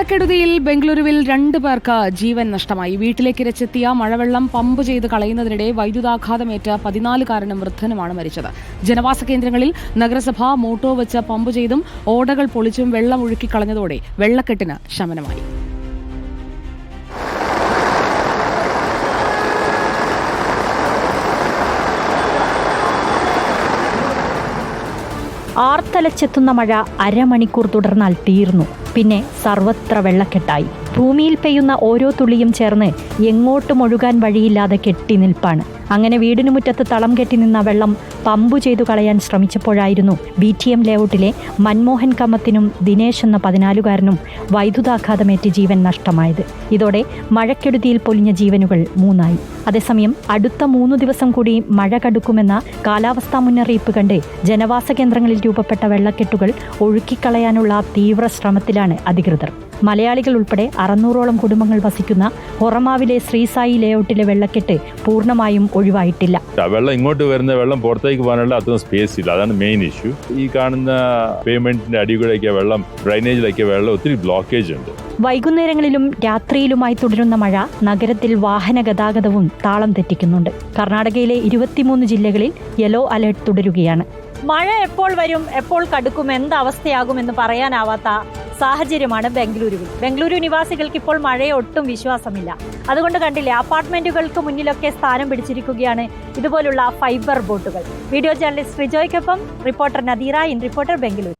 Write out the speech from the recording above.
മഴക്കെടുതിയിൽ ബംഗളൂരുവിൽ രണ്ടു പേർക്ക് ജീവൻ നഷ്ടമായി. വീട്ടിലേക്ക് ഇരച്ചെത്തിയ മഴവെള്ളം പമ്പ് ചെയ്ത് കളയുന്നതിനിടെ വൈദ്യുതാഘാതമേറ്റ പതിനാലുകാരനും വൃദ്ധനുമാണ് മരിച്ചത്. ജനവാസ കേന്ദ്രങ്ങളിൽ നഗരസഭ മോട്ടോ വെച്ച് പമ്പ് ചെയ്തും ഓടകൾ പൊളിച്ചും വെള്ളം ഒഴുക്കിക്കളഞ്ഞതോടെ വെള്ളക്കെട്ടിന് ശമനമായി. ആർത്തലച്ചെത്തുന്ന മഴ അരമണിക്കൂർ തുടർന്നാൽ തീർന്നു. പിന്നെ സർവത്ര വെള്ളക്കെട്ടായി. ഭൂമിയിൽ പെയ്യുന്ന ഓരോ തുള്ളിയും ചേർന്ന് എങ്ങോട്ടും ഒഴുകാൻ വഴിയില്ലാതെ കെട്ടി നിൽപ്പാണ്. അങ്ങനെ വീടിനു മുറ്റത്ത് തളം കെട്ടി നിന്ന വെള്ളം പമ്പു ചെയ്തു കളയാൻ ശ്രമിച്ചപ്പോഴായിരുന്നു ബി ടി എം ലേഔട്ടിലെ മൻമോഹൻ കമ്മത്തിനും ദിനേശ് എന്ന പതിനാലുകാരനും വൈദ്യുതാഘാതമേറ്റ് ജീവൻ നഷ്ടമായത്. ഇതോടെ മഴക്കെടുതിയിൽ പൊലിഞ്ഞ ജീവനുകൾ മൂന്നായി. അതേസമയം അടുത്ത മൂന്ന് ദിവസം കൂടി മഴ കടുക്കുമെന്ന കാലാവസ്ഥാ മുന്നറിയിപ്പ് കണ്ട് ജനവാസ കേന്ദ്രങ്ങളിൽ രൂപപ്പെട്ട വെള്ളക്കെട്ടുകൾ ഒഴുക്കിക്കളയാനുള്ള തീവ്ര ശ്രമത്തിലാണ് അധികൃതർ. മലയാളികൾ ഉൾപ്പെടെ അറുന്നൂറോളം കുടുംബങ്ങൾ വസിക്കുന്ന ഹൊറമാവിലെ ശ്രീസായി ലേഔട്ടിലെ വെള്ളക്കെട്ട് പൂർണമായും ഒഴിവായിട്ടില്ല. വെള്ളം ഇങ്ങോട്ട് വരുന്ന വെള്ളം പുറത്തേക്ക് പോകാനുള്ള അത്ര സ്പേസ് ഇല്ല. അതാണ് മെയിൻ ഇഷ്യൂ ഈ കാണുന്ന പേയ്മെന്റിന്റെ അടികൂടെയൊക്കെ വെള്ളം ഡ്രൈനേജിലൊക്കെ വെള്ളം ഒത്തിരി ബ്ലോക്കേജ് ഉണ്ട്. വൈകുന്നേരങ്ങളിലും രാത്രിയിലുമായി തുടരുന്ന മഴ നഗരത്തിൽ വാഹന ഗതാഗതവും താളം തെറ്റിക്കുന്നുണ്ട്. കർണാടകയിലെ ഇരുപത്തിമൂന്ന് ജില്ലകളിൽ യെല്ലോ അലർട്ട് തുടരുകയാണ്. മഴ എപ്പോൾ വരും എപ്പോൾ കടുക്കും എന്ത് അവസ്ഥയാകുമെന്ന് പറയാനാവാത്ത സാഹചര്യമാണ് ബംഗളൂരുവിൽ. ബംഗളൂരു നിവാസികൾക്ക് ഇപ്പോൾ മഴയെ ഒട്ടും വിശ്വാസമില്ല. അതുകൊണ്ട് കണ്ടില്ലേ അപ്പാർട്ട്മെന്റുകൾക്ക് മുന്നിലൊക്കെ സ്ഥാനം പിടിച്ചിരിക്കുകയാണ് ഇതുപോലുള്ള ഫൈബർ ബോട്ടുകൾ. Video journalist റിജോയ്ക്കൊപ്പം reporter Nadeera in reporter Bengaluru.